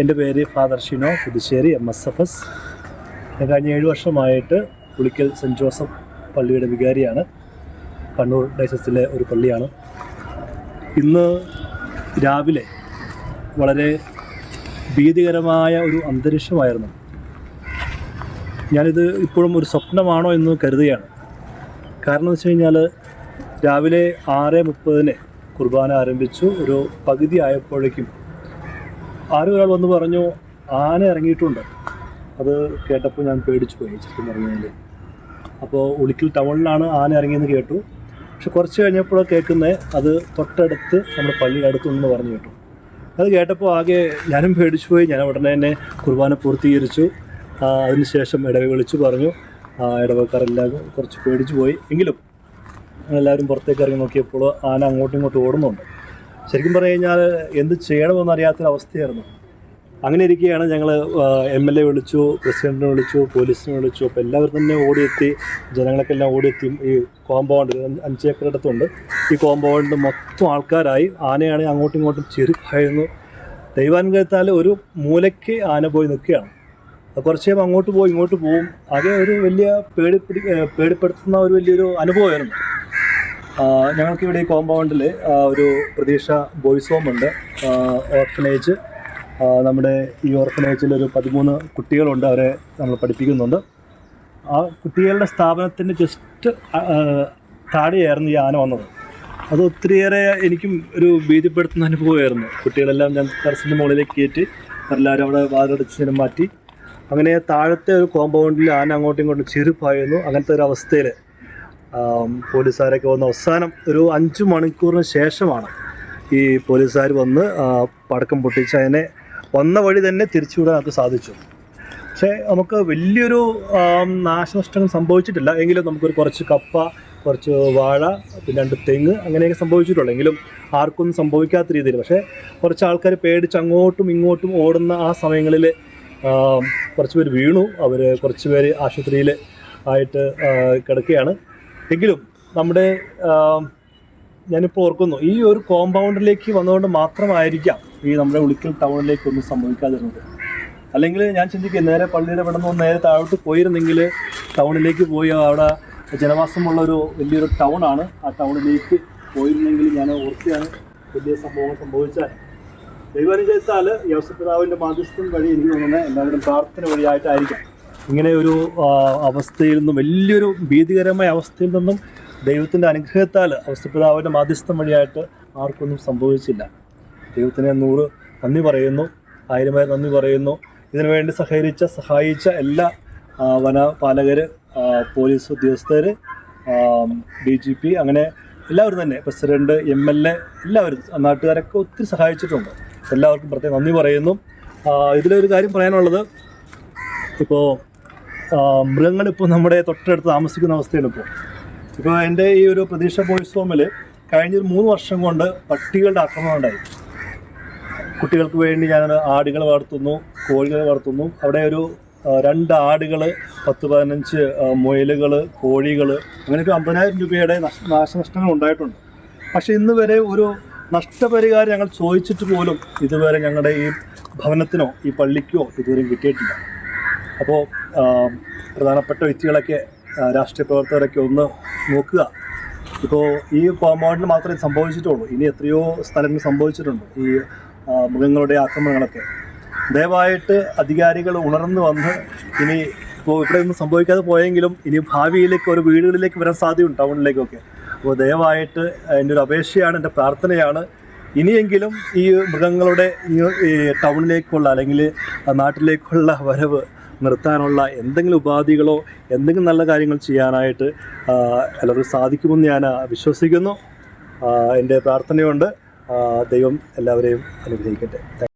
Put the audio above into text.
എന്റെ പേര് father Shino Puthussery M S F S ഞാൻ കഴിഞ്ഞ ഏഴ് വർഷമായിട്ട് പുളിക്കൽ സെന്റ് ജോസഫ് പള്ളിയുടെ വികാരിയാണ്. കണ്ണൂർ ഡൈസസിലെ ഒരു പള്ളിയാണ്. ഇന്ന് രാവിലെ വളരെ ഭീതികരമായ ഒരു അന്തരീക്ഷമായിരുന്നു. ഞാനിത് ഇപ്പോഴും ഒരു സ്വപ്നമാണോ എന്ന് കരുതുകയാണ്. കാരണം എന്ന് വെച്ച് കഴിഞ്ഞാൽ രാവിലെ ആറ് മുപ്പതിന് കുർബാന ആരംഭിച്ചു. ഒരു പകുതി ആയപ്പോഴേക്കും ആരും ഒരാൾ വന്ന് പറഞ്ഞു ആന ഇറങ്ങിയിട്ടുണ്ട്. അത് കേട്ടപ്പോൾ ഞാൻ പേടിച്ചു പോയി ശരിക്കും പറഞ്ഞാൽ അപ്പോൾ ഉളിക്കൽ ടൗണിലാണ് ആന ഇറങ്ങിയെന്ന് കേട്ടു. പക്ഷെ കുറച്ച് കഴിഞ്ഞപ്പോൾ കേൾക്കുന്നത് അത് തൊട്ടടുത്ത് നമ്മുടെ പള്ളിയുടെ അടുത്തുണ്ടെന്ന് പറഞ്ഞു കേട്ടു. അത് കേട്ടപ്പോൾ ആകെ ഞാനും പേടിച്ചു പോയി. ഞാൻ ഉടനെ തന്നെ കുർബാന പൂർത്തീകരിച്ചു. അതിനുശേഷം ഇടവ വിളിച്ചു പറഞ്ഞു. ആ, ഇടവക്കാരെല്ലാം കുറച്ച് പേടിച്ചു പോയി. എങ്കിലും എല്ലാവരും പുറത്തേക്ക് ഇറങ്ങി നോക്കിയപ്പോൾ ആന അങ്ങോട്ടും ഇങ്ങോട്ടും ഓടുന്നുണ്ട്. ശരിക്കും പറഞ്ഞു കഴിഞ്ഞാൽ എന്ത് ചെയ്യണമെന്ന് അറിയാത്തൊരവസ്ഥയായിരുന്നു അങ്ങനെ ഇരിക്കുകയാണ് ഞങ്ങൾ എം എൽ എ വിളിച്ചു പ്രസിഡന്റിനെ വിളിച്ചു പോലീസിനെ വിളിച്ചു. അപ്പോൾ എല്ലാവരും തന്നെ ഓടിയെത്തി ജനങ്ങളൊക്കെ എല്ലാം ഓടിയെത്തി. ഈ കോമ്പൗണ്ട് അഞ്ച് ഏക്കർ അടുത്തുണ്ട്. ഈ കോമ്പൗണ്ട് മൊത്തം ആൾക്കാരായി. ആനയാണെങ്കിൽ അങ്ങോട്ടും ഇങ്ങോട്ടും ചെറുപ്പായിരുന്നു ദൈവാനുഗ്രഹത്താൽ ഒരു മൂലയ്ക്ക് ആന പോയി നിൽക്കുകയാണ്. അത് കുറച്ച് കഴിയുമ്പോൾ അങ്ങോട്ട് പോയി ഇങ്ങോട്ട് പോവും. ആകെ ഒരു വലിയ പേടിപ്പിടി പേടിപ്പെടുത്തുന്ന ഒരു വലിയൊരു അനുഭവമായിരുന്നു. ആ, ഞങ്ങൾക്ക് ഇവിടെ ഈ കോമ്പൗണ്ടിൽ ഒരു പ്രതീക്ഷ ബോയ്സ് ഹോം ഉണ്ട്. ഓർഫനേജ് നമ്മുടെ ഈ ഓർഫനേജിൽ ഒരു പതിമൂന്ന് കുട്ടികളുണ്ട് അവരെ നമ്മൾ പഠിപ്പിക്കുന്നുണ്ട്. ആ കുട്ടികളുടെ സ്ഥാപനത്തിന് ജസ്റ്റ് താഴെയായിരുന്നു ഈ ആന വന്നത്. അത് ഒത്തിരിയേറെ എനിക്കും ഒരു ഭീതിപ്പെടുത്തുന്ന അനുഭവമായിരുന്നു. കുട്ടികളെല്ലാം ഞാൻ ടെറസിന്റെ മുകളിലേക്ക് കയറ്റി എല്ലാവരും അവിടെ വാതിലടച്ചിനും മാറ്റി. അങ്ങനെ താഴത്തെ ഒരു കോമ്പൗണ്ടിൽ ആന അങ്ങോട്ടും ഇങ്ങോട്ടും ചെരുപ്പായിരുന്നു. അങ്ങനത്തെ ഒരു അവസ്ഥയിൽ പോലീസുകാരൊക്കെ വന്ന് അവസാനം ഒരു അഞ്ച് മണിക്കൂറിന് ശേഷമാണ് ഈ പോലീസുകാർ വന്ന് പടക്കം പൊട്ടിച്ച് അതിനെ വന്ന വഴി തന്നെ തിരിച്ചുവിടാൻ നമുക്ക് സാധിച്ചു. പക്ഷേ നമുക്ക് വലിയൊരു നാശനഷ്ടങ്ങൾ സംഭവിച്ചിട്ടില്ല. എങ്കിലും നമുക്കൊരു കുറച്ച് കപ്പ കുറച്ച് വാഴ പിന്നെ രണ്ട് തെങ്ങ് അങ്ങനെയൊക്കെ സംഭവിച്ചിട്ടുള്ളൂ. എങ്കിലും ആർക്കൊന്നും സംഭവിക്കാത്ത രീതിയിൽ. പക്ഷേ കുറച്ച് ആൾക്കാർ പേടിച്ച് അങ്ങോട്ടും ഇങ്ങോട്ടും ഓടുന്ന ആ സമയങ്ങളിൽ കുറച്ച് പേര് വീണു. അവർ കുറച്ച് പേര് ആശുപത്രിയിൽ ആയിട്ട് കിടക്കുകയാണ്. എങ്കിലും നമ്മുടെ ഞാനിപ്പോൾ ഓർക്കുന്നു ഈ ഒരു കോമ്പൗണ്ടിലേക്ക് വന്നതുകൊണ്ട് മാത്രമായിരിക്കാം ഈ നമ്മുടെ ഉളിക്കൽ ടൗണിലേക്ക് ഒന്നും സംഭവിക്കാതിരുന്നത്. അല്ലെങ്കിൽ ഞാൻ ചിന്തിക്കുക നേരെ പള്ളിയുടെ ഇവിടെ നിന്ന് നേരെ താഴോട്ട് പോയിരുന്നെങ്കിൽ ടൗണിലേക്ക് പോയി അവിടെ ജനവാസമുള്ള ഒരു വലിയൊരു ടൗണാണ് ആ ടൗണിലേക്ക് പോയിരുന്നെങ്കിൽ ഞാൻ ഓർക്കുകയാണ് വലിയ സംഭവങ്ങൾ സംഭവിച്ചാൽ. ദൈവാനുഗ്രഹത്താൽ യോസപിതാവിന്റെ മാധ്യസ്ഥം വഴി എനിക്ക് തോന്നുന്നത് എല്ലാവരും പ്രാർത്ഥന വഴിയായിട്ടായിരിക്കാം. ഇങ്ങനെ ഒരു അവസ്ഥയിൽ നിന്നും വലിയൊരു ഭീതികരമായ അവസ്ഥയിൽ നിന്നും ദൈവത്തിന്റെ അനുഗ്രഹത്താൽ അവസ്ഥപിതാവിന്റെ മാധ്യസ്ഥം വഴിയായിട്ട് ആർക്കൊന്നും സംഭവിച്ചില്ല. ദൈവത്തിന് നൂറ് നന്ദി പറയുന്നു ആയിരമായി നന്ദി പറയുന്നു. ഇതിനുവേണ്ടി സഹകരിച്ച സഹായിച്ച എല്ലാ വനപാലകർ പോലീസ് ഉദ്യോഗസ്ഥർ ഡി ജി പി അങ്ങനെ എല്ലാവരും തന്നെ പ്രസിഡന്റ് എം എൽ എ എല്ലാവരും നാട്ടുകാരൊക്കെ ഒത്തിരി സഹായിച്ചിട്ടുണ്ട്. എല്ലാവർക്കും പ്രത്യേകം നന്ദി പറയുന്നു. ഇതിലൊരു കാര്യം പറയാനുള്ളത് ഇപ്പോൾ മൃഗങ്ങളിപ്പോൾ നമ്മുടെ തൊട്ടടുത്ത് താമസിക്കുന്ന അവസ്ഥയാണ് ഇപ്പോൾ ഇപ്പോൾ എന്റെ ഈ ഒരു പ്രതീക്ഷ ബോയ്സ് ഹോമിൽ കഴിഞ്ഞൊരു മൂന്ന് വർഷം കൊണ്ട് പട്ടികളുടെ ആക്രമണം ഉണ്ടായി. കുട്ടികൾക്ക് വേണ്ടി ഞാൻ ആടുകൾ വളർത്തുന്നു കോഴികൾ വളർത്തുന്നു. അവിടെ ഒരു രണ്ട് ആടുകൾ പത്ത് പതിനഞ്ച് മുയലുകൾ കോഴികൾ അങ്ങനെ ഒരു അമ്പതിനായിരം രൂപയുടെ നഷ്- നാശനഷ്ടങ്ങൾ ഉണ്ടായിട്ടുണ്ട്. പക്ഷേ ഇന്ന് വരെ ഒരു നഷ്ടപരിഹാരം ഞങ്ങൾ ചോദിച്ചിട്ട് പോലും ഇതുവരെ ഞങ്ങളുടെ ഈ ഭവനത്തിനോ ഈ പള്ളിക്കോ ഇതുവരെയും കിട്ടിയിട്ടില്ല. അപ്പോൾ പ്രധാനപ്പെട്ട വ്യക്തികളൊക്കെ രാഷ്ട്രീയ പ്രവർത്തകരൊക്കെ ഒന്ന് നോക്കുക. ഇപ്പോൾ ഈ കോമ്പൗണ്ടിന് മാത്രമേ സംഭവിച്ചിട്ടുള്ളൂ. ഇനി എത്രയോ സ്ഥലങ്ങൾ സംഭവിച്ചിട്ടുണ്ട്. ഈ മൃഗങ്ങളുടെ ആക്രമണങ്ങളൊക്കെ. ദയവായിട്ട് അധികാരികൾ ഉണർന്നു വന്ന് ഇനി ഇപ്പോൾ ഇവിടെ ഒന്നും സംഭവിക്കാതെ പോയെങ്കിലും ഇനി ഭാവിയിലേക്ക് ഒരു വീടുകളിലേക്ക് വരാൻ സാധ്യതയുണ്ട് ടൗണിലേക്കൊക്കെ. അപ്പോൾ ദയവായിട്ട് എന്റെ ഒരു അപേക്ഷയാണ് എന്റെ പ്രാർത്ഥനയാണ്. ഇനിയെങ്കിലും ഈ മൃഗങ്ങളുടെ ടൗണിലേക്കുള്ള അല്ലെങ്കിൽ നാട്ടിലേക്കുള്ള വരവ് നിർത്താനുള്ള എന്തെങ്കിലും ഉപാധികളോ എന്തെങ്കിലും നല്ല കാര്യങ്ങൾ ചെയ്യാനായിട്ട് എല്ലാവർക്കും സാധിക്കുമെന്ന് ഞാൻ വിശ്വസിക്കുന്നു. എന്റെ പ്രാർത്ഥനയുണ്ട്. ദൈവം എല്ലാവരെയും അനുഗ്രഹിക്കട്ടെ.